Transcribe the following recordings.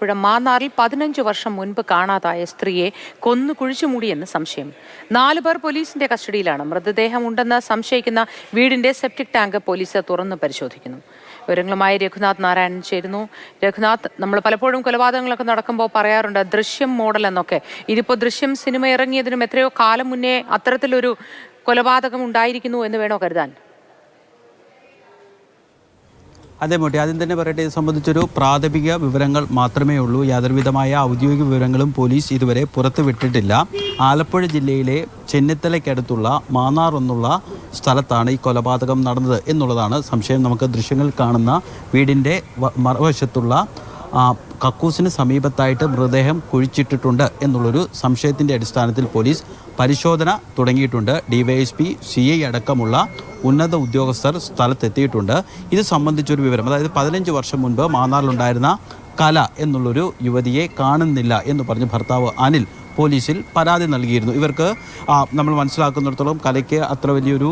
അമ്പലപ്പുഴ മാന്നാറിൽ പതിനഞ്ച് വർഷം മുൻപ് കാണാതായ സ്ത്രീയെ കൊന്നു കുഴിച്ചുമൂടിയെന്ന് സംശയം. നാലു പേർ പോലീസിന്റെ കസ്റ്റഡിയിലാണ്. മൃതദേഹം ഉണ്ടെന്ന് സംശയിക്കുന്ന വീടിന്റെ സെപ്റ്റിക് ടാങ്ക് പോലീസ് തുറന്നു പരിശോധിക്കുന്നു. വിവരങ്ങളുമായി രഘുനാഥ് നാരായണൻ ചേരുന്നു. രഘുനാഥ് നമ്മൾ പലപ്പോഴും കൊലപാതകങ്ങളൊക്കെ നടക്കുമ്പോൾ പറയാറുണ്ട് ദൃശ്യം മോഡൽ എന്നൊക്കെ. ഇതിപ്പോൾ ദൃശ്യം സിനിമ ഇറങ്ങിയതിനും എത്രയോ കാലം മുന്നേ അത്തരത്തിലൊരു കൊലപാതകം ഉണ്ടായിരിക്കുന്നു എന്ന് വേണോ കരുതാൻ? അതെ മോട്ടി ആദ്യം തന്നെ പറയട്ടെ ഇത് സംബന്ധിച്ചൊരു പ്രാഥമിക വിവരങ്ങൾ മാത്രമേ ഉള്ളൂ. യാതൊരുവിധമായ ഔദ്യോഗിക വിവരങ്ങളും പോലീസ് ഇതുവരെ പുറത്തുവിട്ടിട്ടില്ല ആലപ്പുഴ ജില്ലയിലെ ചെന്നിത്തലയ്ക്കടുത്തുള്ള മാന്നാർ എന്നുള്ള സ്ഥലത്താണ് ഈ കൊലപാതകം നടന്നത് എന്നുള്ളതാണ് സംശയം. നമുക്ക് ദൃശ്യങ്ങൾ കാണുന്ന വീടിന്റെ മറുവശത്തുള്ള കക്കൂസിന് സമീപത്തായിട്ട് മൃതദേഹം കുഴിച്ചിട്ടിട്ടുണ്ട് എന്നുള്ളൊരു സംശയത്തിന്റെ അടിസ്ഥാനത്തിൽ പോലീസ് പരിശോധന തുടങ്ങിയിട്ടുണ്ട്. ഡിവൈഎസ്പി സി ഐ അടക്കമുള്ള ഉന്നത ഉദ്യോഗസ്ഥർ സ്ഥലത്തെത്തിയിട്ടുണ്ട്. ഇത് സംബന്ധിച്ചൊരു വിവരം അതായത് പതിനഞ്ച് വർഷം മുൻപ് മാന്നാറിലുണ്ടായിരുന്ന കല എന്നുള്ളൊരു യുവതിയെ കാണുന്നില്ല എന്ന് പറഞ്ഞ് ഭർത്താവ് അനിൽ പോലീസിൽ പരാതി നൽകിയിരുന്നു. ഇവർക്ക് നമ്മൾ മനസ്സിലാക്കുന്നിടത്തോളം കലയ്ക്ക് അത്ര വലിയൊരു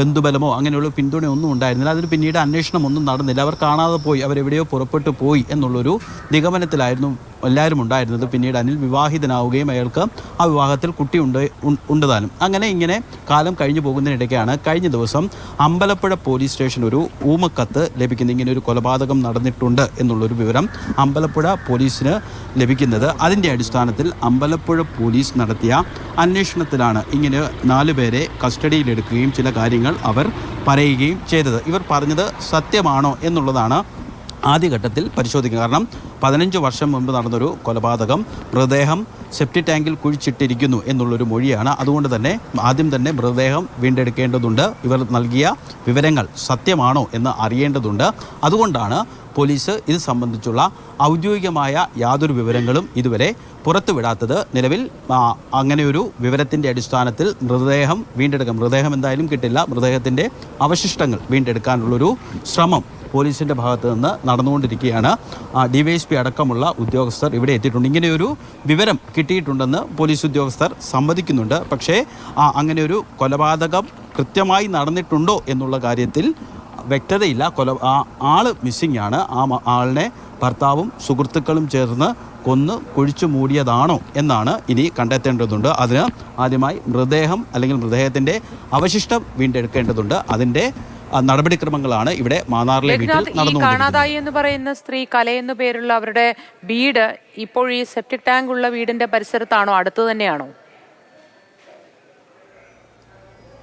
ബന്ധുബലമോ അങ്ങനെയുള്ള പിന്തുണയോ ഒന്നും ഉണ്ടായിരുന്നില്ല. അതിന് പിന്നീട് അന്വേഷണം ഒന്നും നടന്നില്ല. അവർ കാണാതെ പോയി. അവരെവിടെയോ പുറപ്പെട്ടു പോയി എന്നുള്ളൊരു നിഗമനത്തിലായിരുന്നു എല്ലാവരും ഉണ്ടായിരുന്നത്. പിന്നീട് അനിൽ വിവാഹിതനാവുകയും അയാൾക്ക് ആ വിവാഹത്തിൽ ഉൺ- ഉണ്ട് ഉണ്ടതാനും അങ്ങനെ ഇങ്ങനെ കാലം കഴിഞ്ഞു പോകുന്നതിനിടയ്ക്കാണ് കഴിഞ്ഞ ദിവസം അമ്പലപ്പുഴ പോലീസ് സ്റ്റേഷൻ ഒരു ഊമക്കത്ത് ലഭിക്കുന്നത്. ഇങ്ങനെ ഒരു കൊലപാതകം നടന്നിട്ടുണ്ട് എന്നുള്ളൊരു വിവരം അമ്പലപ്പുഴ പോലീസിന് ലഭിക്കുന്നത്. അതിന്റെ അടിസ്ഥാനത്തിൽ അമ്പലപ്പുഴ പോലീസ് നടത്തിയ അന്വേഷണത്തിലാണ് ഇങ്ങനെ നാല് പേരെ കസ്റ്റഡിയിലെടുക്കുകയും ചില കാര്യങ്ങൾ അവർ പറയുകയും ചെയ്തത്. ഇവർ പറഞ്ഞത് സത്യമാണോ എന്നുള്ളതാണ് ആദ്യഘട്ടത്തിൽ പരിശോധിക്കുക കാരണം പതിനഞ്ച് വർഷം മുമ്പ് നടന്നൊരു കൊലപാതകം മൃതദേഹം സെപ്റ്റി ടാങ്കിൽ കുഴിച്ചിട്ടിരിക്കുന്നു എന്നുള്ളൊരു മൊഴിയാണ്. അതുകൊണ്ട് തന്നെ ആദ്യം തന്നെ മൃതദേഹം വീണ്ടെടുക്കേണ്ടതുണ്ട്. ഇവർ നൽകിയ വിവരങ്ങൾ സത്യമാണോ എന്ന് അറിയേണ്ടതുണ്ട്. അതുകൊണ്ടാണ് പോലീസ് ഇത് സംബന്ധിച്ചുള്ള ഔദ്യോഗികമായ യാതൊരു വിവരങ്ങളും ഇതുവരെ പുറത്തുവിടാത്തത്. നിലവിൽ അങ്ങനെയൊരു വിവരത്തിന്റെ അടിസ്ഥാനത്തിൽ മൃതദേഹം വീണ്ടെടുക്കാം മൃതദേഹം എന്തായാലും കിട്ടില്ല. മൃതദേഹത്തിന്റെ അവശിഷ്ടങ്ങൾ വീണ്ടെടുക്കാനുള്ളൊരു ശ്രമം പോലീസിന്റെ ഭാഗത്ത് നിന്ന് നടന്നുകൊണ്ടിരിക്കുകയാണ്. ഡി വൈ എസ് പി അടക്കമുള്ള ഉദ്യോഗസ്ഥർ ഇവിടെ എത്തിയിട്ടുണ്ട്. ഇങ്ങനെയൊരു വിവരം കിട്ടിയിട്ടുണ്ടെന്ന് പോലീസ് ഉദ്യോഗസ്ഥർ സമ്മതിക്കുന്നുണ്ട്. പക്ഷേ അങ്ങനെ ഒരു കൊലപാതകം കൃത്യമായി നടന്നിട്ടുണ്ടോ എന്നുള്ള കാര്യത്തിൽ വ്യക്തതയില്ല. കൊല ആൾ മിസ്സിംഗ് ആണ് ആ ആളിനെ ഭർത്താവും സുഹൃത്തുക്കളും ചേർന്ന് കൊന്ന് കുഴിച്ചു മൂടിയതാണോ എന്നാണ് ഇനി കണ്ടെത്തേണ്ടതുണ്ട്. അതിന് ആദ്യമായി മൃതദേഹം അല്ലെങ്കിൽ മൃതദേഹത്തിന്റെ അവശിഷ്ടം വീണ്ടെടുക്കേണ്ടതുണ്ട്. അതിന്റെ നടപടിക്രമങ്ങളാണ് ഇവിടെ മാന്നാറിലെ വീട്ടിൽ കാണാതായി എന്ന് പറയുന്ന സ്ത്രീ കല എന്നു പേരുള്ള അവരുടെ വീട് ഇപ്പോൾ ഈ സെപ്റ്റിക് ടാങ്ക് ഉള്ള വീടിന്റെ പരിസരത്താണോ? അടുത്ത് തന്നെയാണോ?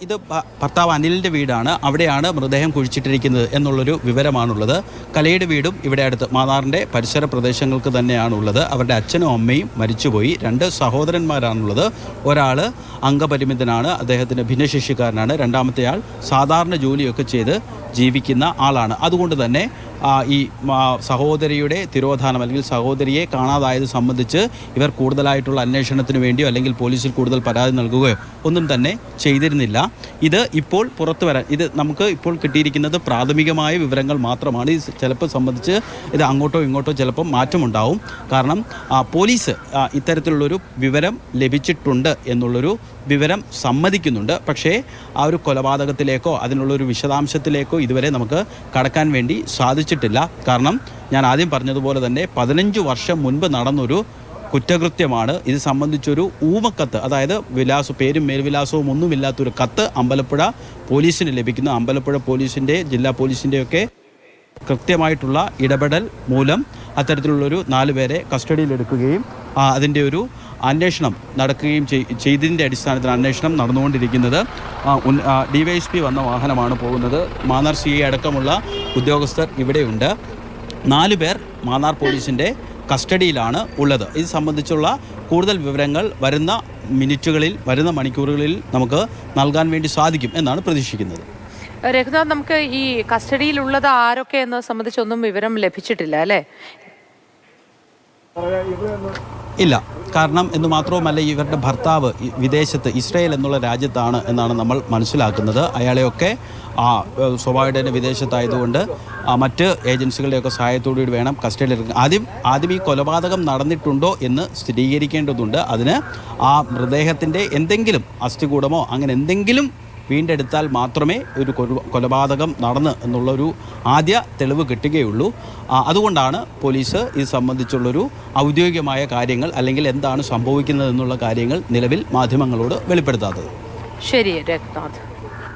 ഇത് ഭർത്താവ് അനിലിന്റെ വീടാണ്. അവിടെയാണ് മൃതദേഹം കുഴിച്ചിട്ടിരിക്കുന്നത് എന്നുള്ളൊരു വിവരമാണുള്ളത്. കലയുടെ വീടും ഇവിടെ അടുത്ത് മാന്നാറിന്റെ പരിസര പ്രദേശങ്ങൾക്ക് തന്നെയാണുള്ളത്. അവരുടെ അച്ഛനും അമ്മയും മരിച്ചുപോയി. രണ്ട് സഹോദരന്മാരാണുള്ളത്. ഒരാൾ അംഗപരിമിതനാണ്. അദ്ദേഹത്തിന് ഭിന്നശേഷിക്കാരനാണ്. രണ്ടാമത്തെ ആൾ സാധാരണ ജോലിയൊക്കെ ചെയ്ത് ജീവിക്കുന്ന ആളാണ്. അതുകൊണ്ട് തന്നെ ഈ സഹോദരിയുടെ തിരോധാനം അല്ലെങ്കിൽ സഹോദരിയെ കാണാതായത് സംബന്ധിച്ച് ഇവർ കൂടുതലായിട്ടുള്ള അന്വേഷണത്തിന് വേണ്ടിയോ അല്ലെങ്കിൽ പോലീസിൽ കൂടുതൽ പരാതി നൽകുകയോ ഒന്നും തന്നെ ചെയ്തിരുന്നില്ല. ഇത് ഇപ്പോൾ പുറത്തു വരാൻ ഇത് നമുക്ക് ഇപ്പോൾ കിട്ടിയിരിക്കുന്നത് പ്രാഥമികമായ വിവരങ്ങൾ മാത്രമാണ്. ഇത് ചിലപ്പോൾ സംബന്ധിച്ച് ഇത് അങ്ങോട്ടോ ഇങ്ങോട്ടോ ചിലപ്പോൾ മാറ്റമുണ്ടാവും. കാരണം പോലീസ് ഇത്തരത്തിലുള്ളൊരു വിവരം ലഭിച്ചിട്ടുണ്ട് എന്നുള്ളൊരു വിവരം സമ്മതിക്കുന്നുണ്ട്. പക്ഷേ ആ ഒരു കൊലപാതകത്തിലേക്കോ അതിനുള്ളൊരു വിശദാംശത്തിലേക്കോ ഇതുവരെ നമുക്ക് കടക്കാൻ വേണ്ടി സാധിച്ചിട്ടില്ല. കാരണം ഞാൻ ആദ്യം പറഞ്ഞതുപോലെ തന്നെ പതിനഞ്ച് വർഷം മുൻപ് നടന്നൊരു കുറ്റകൃത്യമാണ്. ഇത് സംബന്ധിച്ചൊരു ഊമക്കത്ത് അതായത് വിലാസ പേരും മേൽവിലാസവും ഒന്നുമില്ലാത്തൊരു കത്ത് അമ്പലപ്പുഴ പോലീസിന് ലഭിക്കുന്നു. അമ്പലപ്പുഴ പോലീസിന്റെ ജില്ലാ പോലീസിന്റെയൊക്കെ കൃത്യമായിട്ടുള്ള ഇടപെടൽ മൂലം അത്തരത്തിലുള്ളൊരു നാല് പേരെ കസ്റ്റഡിയിലെടുക്കുകയും അതിന്റെ ഒരു അന്വേഷണം നടക്കുകയും ചെയ്- ചെയ്തതിന്റെ അടിസ്ഥാനത്തിൽ അന്വേഷണം നടന്നുകൊണ്ടിരിക്കുന്നത്. ഡി വൈ എസ് പി വന്ന വാഹനമാണ് പോകുന്നത്. മാന്നാർ സി ഐ അടക്കമുള്ള ഉദ്യോഗസ്ഥർ ഇവിടെയുണ്ട്. നാല് പേർ മാന്നാർ പോലീസിന്റെ കസ്റ്റഡിയിലാണ് ഉള്ളത്. ഇത് സംബന്ധിച്ചുള്ള കൂടുതൽ വിവരങ്ങൾ വരുന്ന മിനിറ്റുകളിൽ വരുന്ന മണിക്കൂറുകളിൽ നമുക്ക് നൽകാൻ വേണ്ടി സാധിക്കും എന്നാണ് പ്രതീക്ഷിക്കുന്നത്. രഘുനാഥ് നമുക്ക് ഈ കസ്റ്റഡിയിലുള്ളത് ആരൊക്കെ എന്ന് സംബന്ധിച്ചൊന്നും വിവരം ലഭിച്ചിട്ടില്ല അല്ലേ? ഇല്ല. കാരണം എന്ന് മാത്രവുമല്ല ഇവരുടെ ഭർത്താവ് വിദേശത്ത് ഇസ്രയേൽ എന്നുള്ള രാജ്യത്താണ് എന്നാണ് നമ്മൾ മനസ്സിലാക്കുന്നത്. അയാളെയൊക്കെ ആ സ്വാഭാവികമായിട്ട് തന്നെ വിദേശത്തായതുകൊണ്ട് മറ്റ് ഏജൻസികളുടെയൊക്കെ സഹായത്തോടുകൂടി വേണം കസ്റ്റഡിയിൽ ആദ്യം ആദ്യം ഈ കൊലപാതകം നടന്നിട്ടുണ്ടോ എന്ന് സ്ഥിരീകരിക്കേണ്ടതുണ്ട്. അതിന് ആ മൃതദേഹത്തിന്റെ എന്തെങ്കിലും അസ്ഥികൂടമോ അങ്ങനെ എന്തെങ്കിലും വീണ്ടെടുത്താൽ മാത്രമേ ഒരു കൊല- കൊലപാതകം നടന്ന് എന്നുള്ളൊരു ആദ്യ തെളിവ് കിട്ടുകയുള്ളൂ. അതുകൊണ്ടാണ് പോലീസ് ഇത് സംബന്ധിച്ചുള്ളൊരു ഔദ്യോഗികമായ കാര്യങ്ങൾ അല്ലെങ്കിൽ എന്താണ് സംഭവിക്കുന്നത് എന്നുള്ള കാര്യങ്ങൾ നിലവിൽ മാധ്യമങ്ങളോട് വെളിപ്പെടുത്താത്തത്. ശരി രഘുനാഥ്.